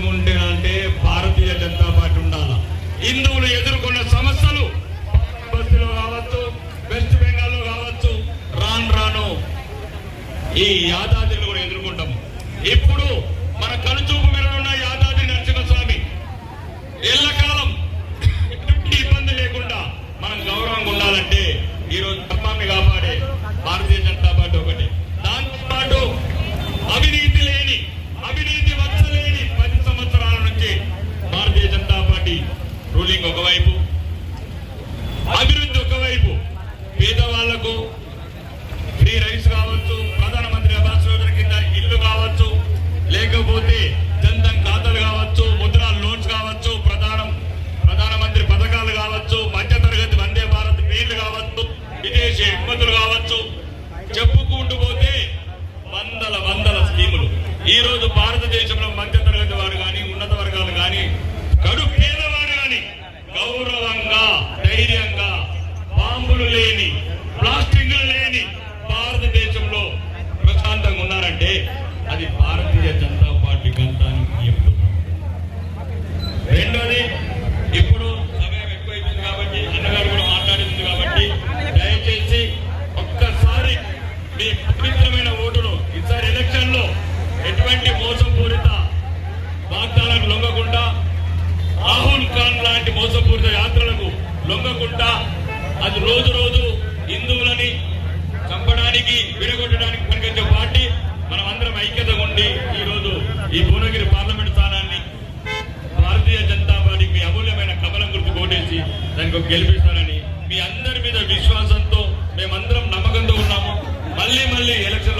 దేశం ఉంటే అంటే భారతీయ జనతా పార్టీ ఉండాల? హిందువులు ఎదుర్కొన్న సమస్యలు బస్సులో కావచ్చు వెస్ట్ బెంగాల్లో కావచ్చు రాను రాను ఈ యాదాద్రిని కూడా ఎదుర్కొంటాము. ruling of the Bible. లొంగకుండా అది రోజు రోజు హిందువులని చంపడానికి విడగొట్టడానికి పనికొచ్చే పార్టీ మనం అందరం ఐక్యత ఉండి ఈ రోజు ఈ భువనగిరి పార్లమెంట్ స్థానాన్ని భారతీయ జనతా పార్టీకి మీ అమూల్యమైన కమలం గుర్తు కోటేసి దానికి ఒక గెలిపిస్తానని మీ అందరి మీద విశ్వాసంతో మేమందరం నమ్మకంతో ఉన్నాము. మళ్ళీ మళ్ళీ ఎలక్షన్